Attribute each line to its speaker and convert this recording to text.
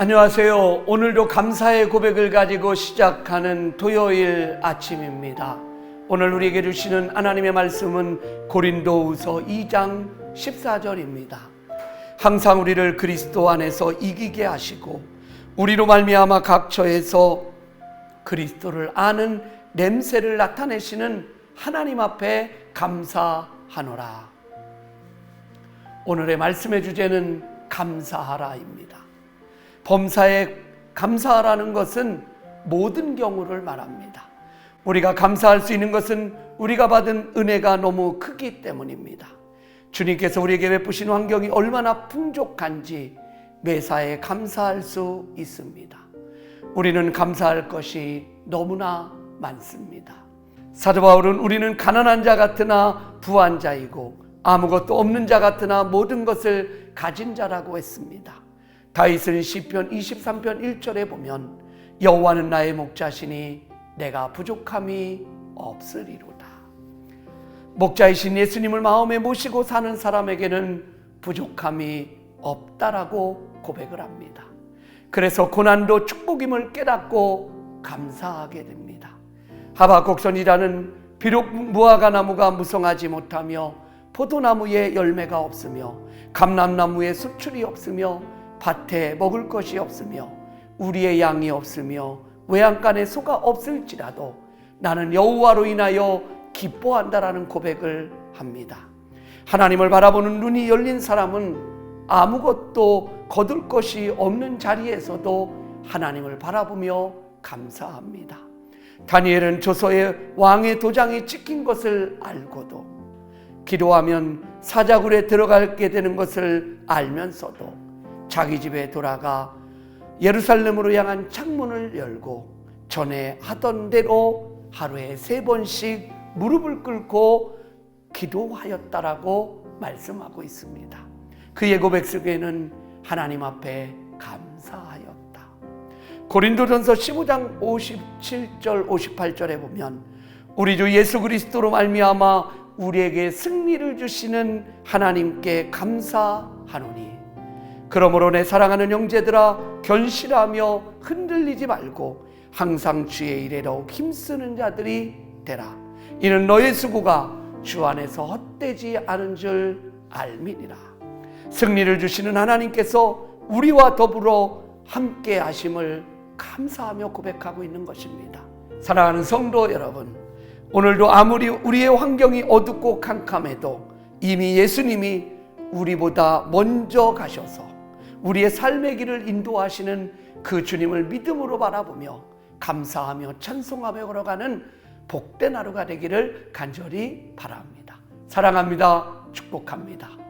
Speaker 1: 안녕하세요. 오늘도 감사의 고백을 가지고 시작하는 토요일 아침입니다. 오늘 우리에게 주시는 하나님의 말씀은 고린도후서 2장 14절입니다. 항상 우리를 그리스도 안에서 이기게 하시고 우리로 말미암아 각처에서 그리스도를 아는 냄새를 나타내시는 하나님 앞에 감사하노라. 오늘의 말씀의 주제는 감사하라입니다. 범사에 감사하라는 것은 모든 경우를 말합니다. 우리가 감사할 수 있는 것은 우리가 받은 은혜가 너무 크기 때문입니다. 주님께서 우리에게 베푸신 환경이 얼마나 풍족한지 매사에 감사할 수 있습니다. 우리는 감사할 것이 너무나 많습니다. 사도 바울은 우리는 가난한 자 같으나 부한 자이고 아무것도 없는 자 같으나 모든 것을 가진 자라고 했습니다. 다윗은 시편 23편 1절에 보면 여호와는 나의 목자시니 내가 부족함이 없으리로다. 목자이신 예수님을 마음에 모시고 사는 사람에게는 부족함이 없다라고 고백을 합니다. 그래서 고난도 축복임을 깨닫고 감사하게 됩니다. 하박곡선이라는 비록 무화과 나무가 무성하지 못하며 포도나무에 열매가 없으며 감람나무에 수출이 없으며 밭에 먹을 것이 없으며 우리의 양이 없으며 외양간에 소가 없을지라도 나는 여호와로 인하여 기뻐한다라는 고백을 합니다. 하나님을 바라보는 눈이 열린 사람은 아무것도 거둘 것이 없는 자리에서도 하나님을 바라보며 감사합니다. 다니엘은 조서의 왕의 도장이 찍힌 것을 알고도 기도하면 사자굴에 들어가게 되는 것을 알면서도 자기 집에 돌아가 예루살렘으로 향한 창문을 열고 전에 하던 대로 하루에 세 번씩 무릎을 꿇고 기도하였다라고 말씀하고 있습니다. 그의 고백 속에는 하나님 앞에 감사하였다. 고린도전서 15장 57절 58절에 보면 우리 주 예수 그리스도로 말미암아 우리에게 승리를 주시는 하나님께 감사하노니 그러므로 내 사랑하는 형제들아 견실하며 흔들리지 말고 항상 주의 일에 더욱 힘쓰는 자들이 되라. 이는 너의 수고가 주 안에서 헛되지 않은 줄 알미니라. 승리를 주시는 하나님께서 우리와 더불어 함께 하심을 감사하며 고백하고 있는 것입니다. 사랑하는 성도 여러분 오늘도 아무리 우리의 환경이 어둡고 캄캄해도 이미 예수님이 우리보다 먼저 가셔서 우리의 삶의 길을 인도하시는 그 주님을 믿음으로 바라보며 감사하며 찬송하며 걸어가는 복된 하루가 되기를 간절히 바랍니다. 사랑합니다. 축복합니다.